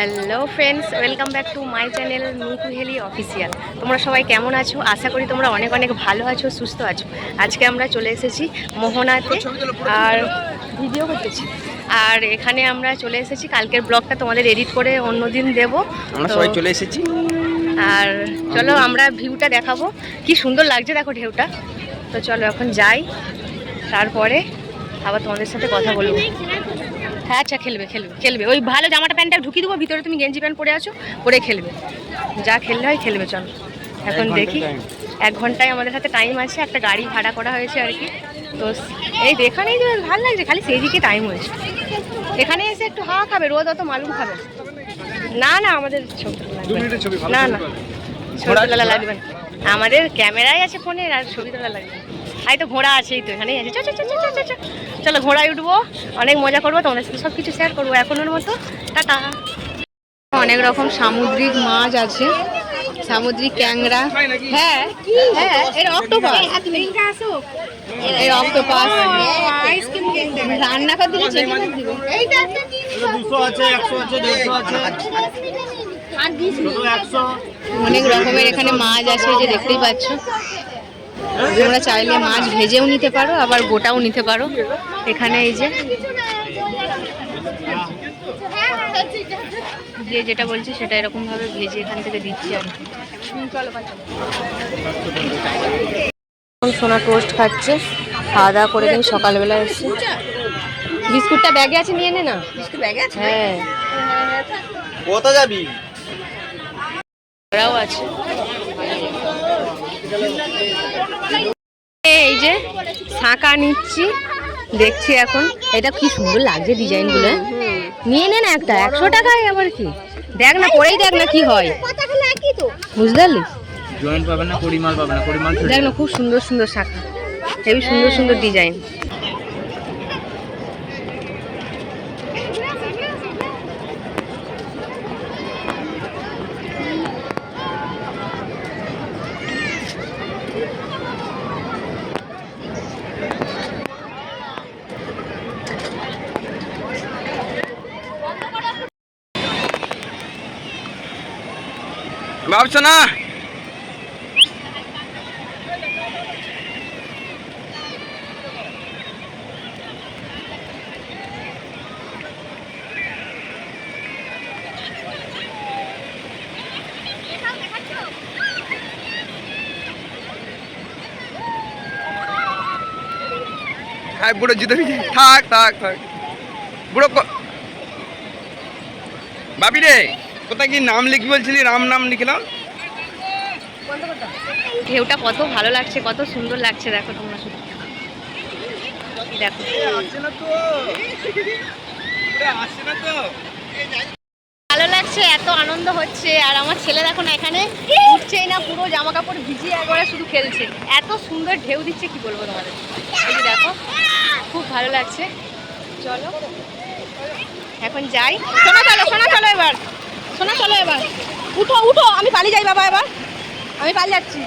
Hello friends welcome back to my channel Miku হেলি official তোমরা সবাই কেমন আছো? আশা করি তোমরা অনেক অনেক ভালো আছো সুস্থ আছো। আজকে আমরা চলে এসেছি মোহনাতে আর ভিডিও করতেছি। আর এখানে আমরা চলে এসেছি। কালকের ব্লগটা তোমাদের এডিট করে অন্য দিন দেবো। আমরা সবাই চলে এসেছি। আর চলো আমরা ভিউটা দেখাবো। কি সুন্দর লাগছে দেখো ঢেউটা। তো চলো এখন যাই। তারপরে আবার তোমাদের সাথে কথা বলব। হ্যাঁ আচ্ছা খেলবে খেলবে খেলবে। ওই ভালো জামাটা প্যান্টটা ঢুকিয়ে দেবো ভিতরে তুমি গেঞ্জি প্যান্ট পরে আছো পরে খেলবে। যা খেললে হয় খেলবে চলো। এখন দেখি এক ঘন্টায় আমাদের হাতে টাইম আছে একটা গাড়ি ভাড়া করা হয়েছে আর কি। তো এই দেখানেই যে ভালো লাগছে খালি সেই দিকে টাইম হয়েছে। এখানে এসে একটু হাওয়া খাবে রোদ অত মালুম খাবে না। না আমাদের ছবি না। না। না ছবি লাগবে না। আমাদের ক্যামেরাই আছে ফোনের আর ছবি তোলা লাগবে এই তো ঘোড়া আছে এই তো এখানেই আছে। চল, ঘোড়ায় উঠবো। অনেক মজা করব। তোমাদের সাথে সব কিছু শেয়ার করব এখনের মতো। টাটা। অনেক রকম সামুদ্রিক মাছ আছে। সামুদ্রিক ক্যাংরা। হ্যাঁ হ্যাঁ রান্না করে আছে একশো আছে। অনেক রকমের এখানে মাছ আছে যে দেখতেই পাচ্ছ। তোমরা চাইলে মাছ ভেজেও নিতে পারো আবার গোটাও নিতে পারো। এখানে এই যে যে যেটা বলছি সেটা এরকম ভাবে ভেজে এখান থেকে দিচ্ছি আর সোনা টোস্ট খাচ্ছে খাওয়া দাওয়া করে দিন সকালবেলা এসে। বিস্কুটটা ব্যাগে আছে নিয়ে নে না। বিস্কুট ব্যাগে আছে? হ্যাঁ। কোথা যাবি? ওরাও আছে। এই যে শাঁকা নিচ্ছি দেখছি এখন। এটা কি সুন্দর লাগছে ডিজাইনগুলো। নিয়ে নে না একটা একশো টাকায় আবার কি? দেখ না পরেই দেখ না কি হয়। বুঝতে পারলি? জয়েন্ট পাবে না পরিমাল পাবে না পরিমাল দেখ না খুব সুন্দর সুন্দর শাঁখা। হেবি সুন্দর সুন্দর ডিজাইন। ভাবছ না? হ্যাঁ বুড়ো জিতে থাক থাক থাক। বুড়ো বাবি রে। কোথায় কি নাম লিখবি বলছিলি? রাম নাম লিখলাম। ঢেউটা কত ভালো লাগছে, কত সুন্দর লাগছে, দেখো তোমরা শুধু। ভালো লাগছে, এত আনন্দ হচ্ছে, আর আমার ছেলে দেখো না এখানে উঠছেই না, পুরো জামা কাপড় ভিজিয়ে একবারে শুধু খেলছে। এত সুন্দর ঢেউ দিচ্ছে, কি বলব তোমাদের? দেখো, খুব ভালো লাগছে। চলো। এখন যাই। শোনা চলো শোনা। শোনা চলো এবার। উঠো উঠো, আমি পালিয়ে যাই বাবা এবার। আমি পালিয়ে যাচ্ছি।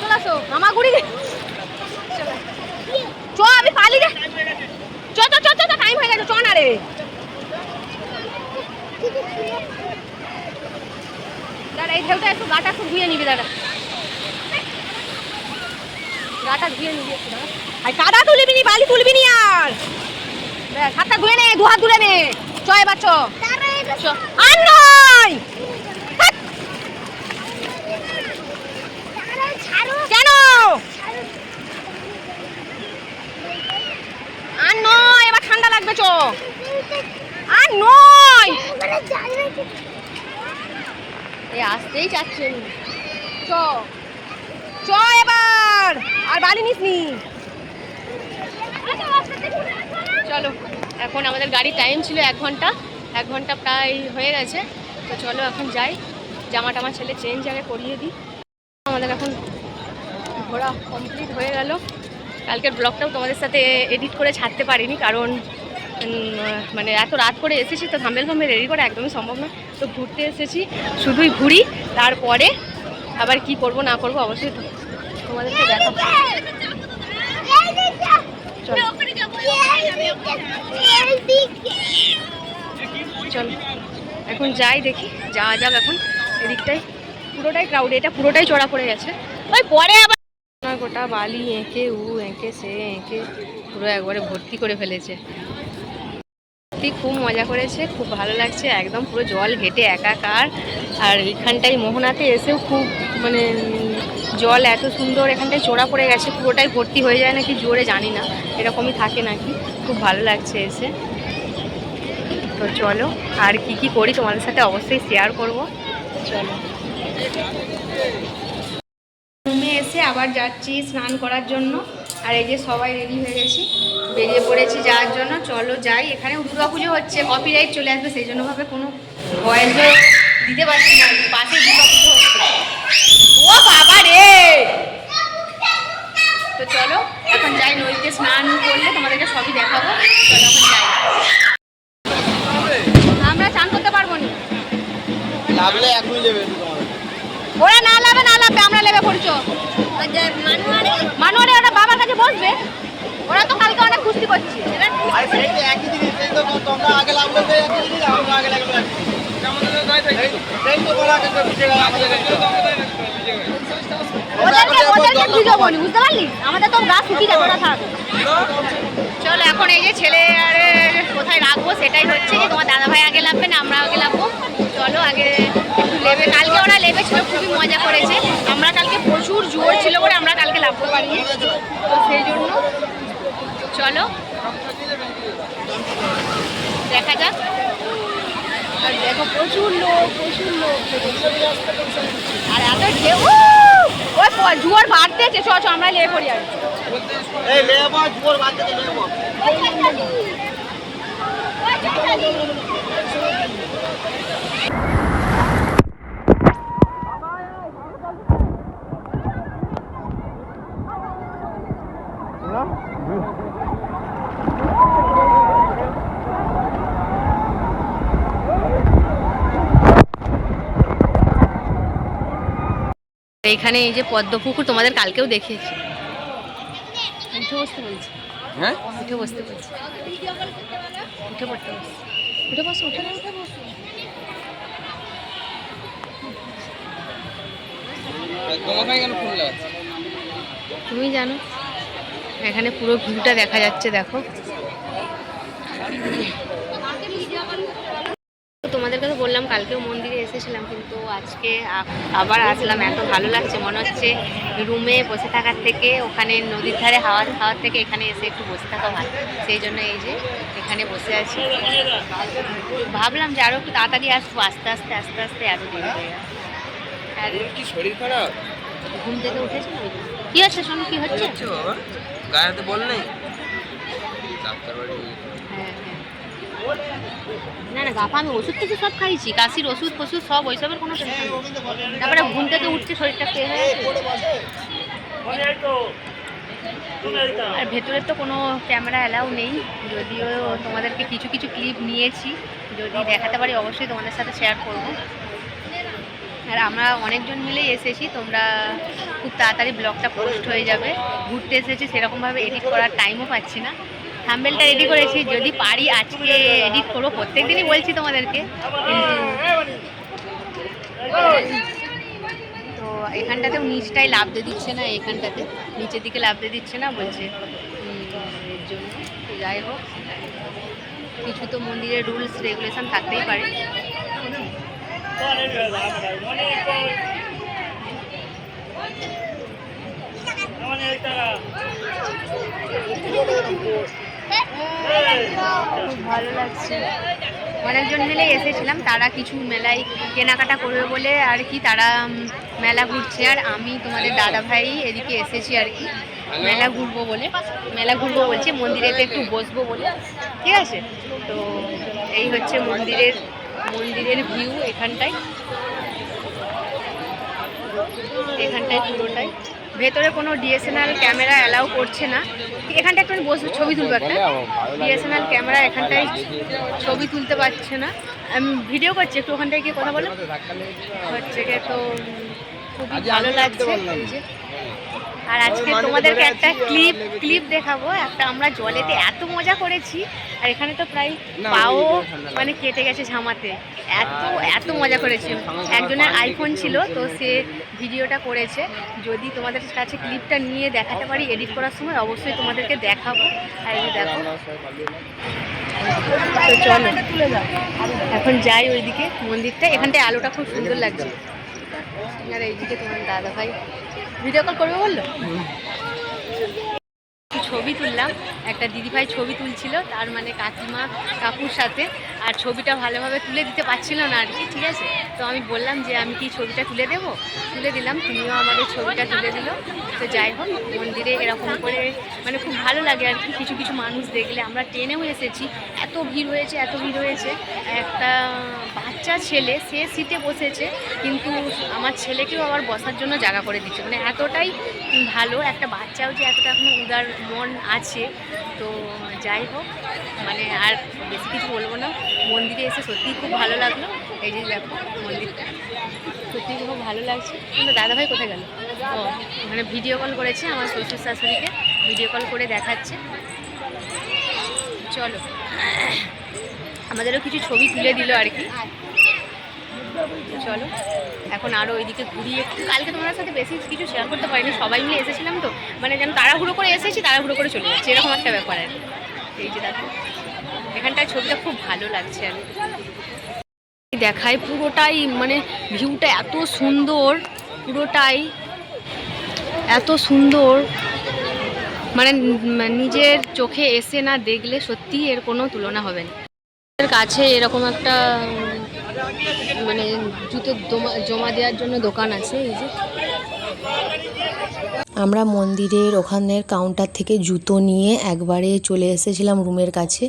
চলে ঘুরি চ, আমি পালিয়ে যাই চ চ চ চ টাইম হয়ে গেছে, চ না রে। দাঁড়া, এই ঢেউটা একটু গাটা একটু ধুয়ে নিবি, দাঁড়া। গাটা ধুয়ে নিবি একটু, দাঁড়া। আর কাদা তুলবি নি, বালি তুলবি নি আর। হাতটা ধুয়ে নে দু হাত ধুলে নে। চ এবার চ। চ। আর নয়! কেন? আর নয় এবার ঠান্ডা লাগবে চ। আর নয়! এই আসতেই চাচ্ছে চ। চ এবার! আর বালি নিস নি। চলো। এখন আমাদের গাড়ির টাইম ছিল এক ঘণ্টা এক ঘণ্টা প্রায় হয়ে গেছে। তো চলো এখন যাই, জামা টামা ছেলে চেঞ্জ আগে করিয়ে দিই। আমাদের এখন ঘোরা কমপ্লিট হয়ে গেল। কালকের ব্লগটাও তোমাদের সাথে এডিট করে ছাড়তে পারিনি, কারণ মানে এত রাত করে এসেছি তো থাম্বেল ফাম্বেল রেডি করা একদমই সম্ভব না। তো ঘুরতে এসেছি, শুধুই ঘুরি, তারপরে আবার কি করব না করব অবশ্যই তোমাদেরকে দেখাবো। চলো। চল। এখন যাই দেখি যাওয়া যাক এখন এদিকটাই পুরোটাই ক্রাউড এটা পুরোটাই চড়া পড়ে গেছে। ওই পরে আবার গোটা বালি এঁকে উ এঁকে সে এঁকে পুরো একবারে ভর্তি করে ফেলেছে। সত্যি খুব মজা করেছে খুব ভালো লাগছে একদম পুরো জল ঘেটে একাকার। আর এখানটায় মোহনাতে এসেও খুব মানে জল এত সুন্দর, এখানটায় চোরা পড়ে গেছে, পুরোটাই ভর্তি হয়ে যায় নাকি জোরে জানি না, এরকমই থাকে নাকি, খুব ভালো লাগছে এসে। তো চলো, আর কি কি করি তোমাদের সাথে অবশ্যই শেয়ার করব। চলো। রুমে এসে আবার যাচ্ছি স্নান করার জন্য, আর এই যে সবাই রেডি হয়ে গেছি, বেরিয়ে পড়েছি যাওয়ার জন্য। চলো যাই, এখানে দুর্গা পুজো হচ্ছে কপিরাইট চলে আসবে, সেই জন্যভাবে কোনো ভয়েসও দিতে পারছি না পাশে দুর্গা পুজো ও বাবা রে। তো চলো এখন যাই নদীতে স্নান করলে তোমাদেরকে সবই দেখাবো। চলো এখন যাই। আমরা চান করতে পারব না? লাগলে এখনই নেবে ওরা না লাভে না লাভবে আমরা লেবে পড়ছো। মানুয়ারে। ওরা বাবার কাছে বসবে। ওরা তো কালকে অনেক কুস্তি করছে। একই জিনিস তোমরা আগে লাগল একই জিনিস আমরা আগে লাগল বুঝতে পারলি? আমাদের তো থাক। চলো, এখন এই যে ছেলে আর কোথায় রাখব সেটাই হচ্ছে যে তোমার দাদা ভাই আগে লাভবে না আমরা আগে লাভবো চলো, আগে লেবে কালকে ওরা লেবে ছিল, খুবই মজা করেছে। আমরা কালকে প্রচুর জোর ছিল বলে আমরা কালকে লাভতে পারিনি। তো সেই জন্য চলো। দেখা যাক। আর দেখো প্রচুর লোক প্রচুর লোক। আর এত ঢেউ ওই জোয়ার বাড়তেছে চ চ আমরা লেয়ে পড়ি আর। এই এইখানে এই যে পদ্মপুকুর তোমাদের কালকেও দেখিয়েছি। উঠে বসতে বলছি। হ্যাঁ? উঠে বসতে বলছি। উঠে পড়তে বলছি। উঠে বসো উঠে না উঠে বসো। তোমাকে কেন ফোন লাগাচ্ছে? তুমি জানো এখানে পুরো ভিউটা দেখা যাচ্ছে দেখো। তোমাদের কাছে বললাম কালকেও মন্দিরে এসেছিলাম কিন্তু আজকে আবার আসলাম এত ভালো লাগছে মনে হচ্ছে রুমে বসে থাকার থেকে ওখানে নদীর ধারে হাওয়া খাওয়ার থেকে এখানে এসে একটু বসে থাকা ভালো। সেই জন্য এই যে এখানে বসে আছি। ভাবলাম যে আরও একটু তাড়াতাড়ি আসব আস্তে আস্তে আস্তে আস্তে আরও দেরি হয়ে আর কি শরীর খারাপ? ঘুম থেকে উঠেছে। কি হচ্ছে শোনো কি হচ্ছে? গায়ে বল নেই। ডাক্তার বাড়ি। না না গাপা আমি ওষুধ কিছু সব খাইছি, কাশির ওষুধ ফষুধ সব, ওইসবের কোনো টেনশন নেই। তারপরে ঘুম থেকে উঠছে, শরীরটা হয়ে আর ভেতরে তো কোনো ক্যামেরা অ্যালাউ নেই, যদিও তোমাদেরকে কিছু কিছু ক্লিপ নিয়েছি, যদি দেখাতে পারি অবশ্যই তোমাদের সাথে শেয়ার করব। আর আমরা অনেকজন মিলেই এসেছি, তোমরা খুব তাড়াতাড়ি ব্লগটা পোস্ট হয়ে যাবে। ঘুরতে এসেছি, সেরকমভাবে এডিট করার টাইমও পাচ্ছি না। থাম্বেলটা রেডি করেছি। যদি পারি আজকে এডিট করব। প্রত্যেক দিনই বলছি তোমাদেরকে। তো এখানটাতেও নিচটাই লাভ দিয়ে দিচ্ছে না, এখানটাতে। নিচের দিকে লাভ দিয়ে দিচ্ছে না, বলছে। এর জন্য। যাই হোক। কিছু তো মন্দিরের রুলস রেগুলেশন থাকতেই পারে। খুব ভালো লাগছে। অনেকজন মিলে এসেছিলাম, তারা কিছু মেলায় কেনাকাটা করবে বলে আর কি তারা মেলা ঘুরছে। আর আমি তোমাদের দাদা ভাই এদিকে এসেছি আর কি, মেলা ঘুরবো বলে, মেলা ঘুরবো বলছে, মন্দিরেতে একটু বসবো বলে। ঠিক আছে? তো এই হচ্ছে মন্দিরের মন্দিরের ভিউ এখানটায়। এখানটায় পুরোটাই। ভেতরে কোনো ডিএসএনএল ক্যামেরা অ্যালাউ করছে না। এখানটা একটু বসে ছবি তুলবো একটা। ডিএসএনএল ক্যামেরা এখানটায় ছবি তুলতে পারছে না। আমি ভিডিও করছি একটু ওখানটায় গিয়ে কথা বলো। হচ্ছে তো খুবই ভালো লাগছে। আর আজকে তোমাদেরকে একটা ক্লিপ ক্লিপ দেখাবো। একটা আমরা জলেতে এত মজা করেছি আর এখানে তো প্রায় পাও মানে কেটে গেছে ঝামাতে। এত এত মজা করেছি। একজনের আইফোন ছিল তো সে ভিডিওটা করেছে। যদি তোমাদের কাছে ক্লিপটা নিয়ে দেখাতে পারি এডিট করার সময় অবশ্যই তোমাদেরকে দেখাবো। আর এই দেখো। তো চলো এখন যাই ওইদিকে মন্দিরটা। এখানটায় আলোটা খুব সুন্দর লাগছে। আর এইদিকে তোমার দাদা ভাই ভিডিও কল করবে বলল? ছবি তুললাম। একটা দিদিভাই ছবি তুলছিল, তার মানে কাকিমা, কাকুর সাথে। আর ছবিটা ভালোভাবে তুলে দিতে পারছিল না আর কি, ঠিক আছে? তো আমি বললাম যে, আমি কি ছবিটা তুলে দেবো? তুলে দিলাম, তুমিও আমাদের ছবিটা তুলে দিল। তো যাই হোক, মন্দিরে এরকম করে মানে খুব ভালো লাগে আর কি, কিছু কিছু মানুষ দেখলে। আমরা ট্রেনেও এসেছি, এত ভিড় হয়েছে, এত ভিড় হয়েছে। একটা বাচ্চা ছেলে, সে সিটে বসেছে, কিন্তু আমার ছেলেকেও আবার বসার জন্য জায়গা করে দিচ্ছে। মানে এতটাই ভালো একটা বাচ্চাও যে এতটা এখনও উদার মন আছে। তো যাই হোক মানে আর বেশি কিছু বলব না। মন্দিরে এসে সত্যিই খুব ভালো লাগল। এই যে দেখো মন্দিরটা, সত্যিই খুব ভালো লাগছে। কিন্তু দাদাভাই কোথায় গেল? ও মানে ভিডিও কল করেছে আমার শ্বশুর শাশুড়িকে ভিডিও কল করে দেখাচ্ছে। চলো, আমাদেরও কিছু ছবি তুলে দিল আর কি। চলো, এখন আরও ওইদিকে ঘুরিয়ে, কালকে তোমার সাথে বেশি কিছু শেয়ার করতে পারিনি, সবাই মিলে এসেছিলাম তো মানে যেন তাড়াহুড়ো করে এসেছি, তাড়াহুড়ো করে চলে যাচ্ছে, এরকম একটা ব্যাপার আর এই যে দেখো, এখানটায় ছবিটা খুব ভালো লাগছে আর। দেখায় পুরোটাই মানে ভিউটা এত সুন্দর, পুরোটাই এত সুন্দর। মানে নিজের চোখে এসে না দেখলে সত্যি এর কোনো তুলনা হবে না। কাছে এরকম একটা মানে জুতো জমা দেওয়ার জন্য দোকান আছে এই যে। আমরা মন্দিরের ওখানের কাউন্টার থেকে জুতো নিয়ে একবারে চলে এসেছিলাম রুমের কাছে।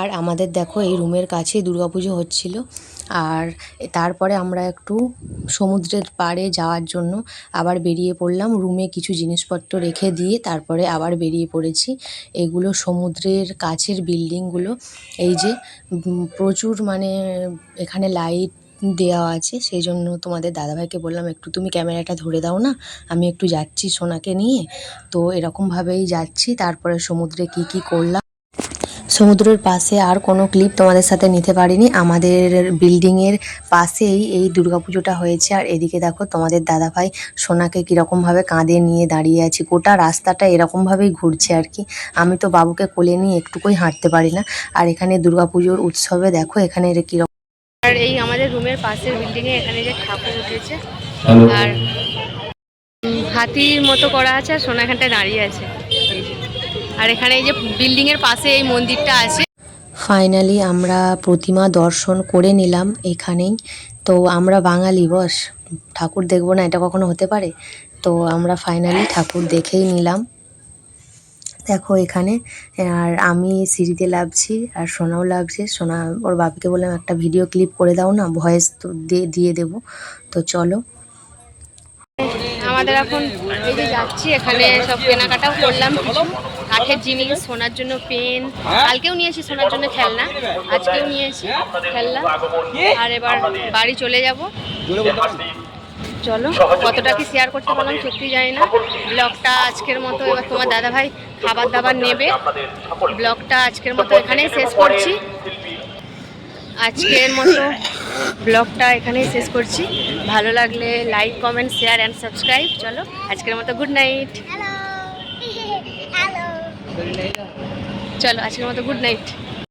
আর আমাদের দেখো এই রুমের কাছে দুর্গাপুজো হচ্ছিল। আর তারপরে আমরা একটু সমুদ্রের পাড়ে যাওয়ার জন্য আবার বেরিয়ে পড়লাম। রুমে কিছু জিনিসপত্র রেখে দিয়ে তারপরে আবার বেরিয়ে পড়েছি। এগুলো সমুদ্রের কাছের বিল্ডিংগুলো। এই যে প্রচুর মানে এখানে লাইট দেওয়া আছে। সেই জন্য তোমাদের দাদাভাইকে বললাম, একটু তুমি ক্যামেরাটা ধরে দাও না, আমি একটু যাচ্ছি সোনাকে নিয়ে। তো এরকমভাবেই যাচ্ছি। তারপরে সমুদ্রে কি কি করলাম সমুদ্রের পাশে আর কোনো ক্লিপ তোমাদের সাথে নিতে পারিনি। আমাদের বিল্ডিংয়ের পাশেই এই দুর্গাপুজোটা হয়েছে। আর এদিকে দেখো তোমাদের দাদাভাই সোনাকে কীরকমভাবে কাঁধে নিয়ে দাঁড়িয়ে আছে। গোটা রাস্তাটা এরকমভাবেই ঘুরছে আর কি। আমি তো বাবুকে কোলে নিয়ে একটুকুই হাঁটতে পারি না। আর এখানে দুর্গাপুজোর উৎসবে দেখো এখানে কীরকম আর এই আমাদের রুমের পাশের বিল্ডিংয়ে এখানে যে ঠাকুর উঠেছে। আর হাতির মতো করা আছে আর সোনা এখানটায় দাঁড়িয়ে আছে। আর এখানে এই যে বিল্ডিংয়ের পাশে এই মন্দিরটা আছে। ফাইনালি আমরা প্রতিমা দর্শন করে নিলাম এখানেই। তো আমরা বাঙালি বস ঠাকুর দেখব না এটা কখনো হতে পারে? তো আমরা ফাইনালি ঠাকুর দেখেই নিলাম। দেখো এখানে আর আমি সিঁড়িতে লাভছি আর সোনাও লাগছে সোনা ওর বাপিকে বললাম একটা ভিডিও ক্লিপ করে দাও না ভয়েস তো দিয়ে দেবো। তো চলো। আমাদের এখন এই যে যাচ্ছি এখানে সব কেনাকাটাও করলাম। কাঠের জিনিস, সোনার জন্য পেন। কালকেও নিয়েছি সোনার জন্য খেলনা, আজকেও নিয়েছি খেলনা। আর এবার বাড়ি চলে যাব। চলো, কতটা কি শেয়ার করতে পারলাম সত্যি জানি না। ব্লগটা আজকের মতো এবার তোমার দাদা ভাই খাবার দাবার নেবে। ব্লগটা আজকের মতো এখানেই শেষ করছি। আজকের মতো ব্লগটা এখানেই শেষ করছি। ভালো লাগলে like comment share and subscribe চলো, আজকের মতো গুড নাইট চলো আজকের মতো গুড নাইট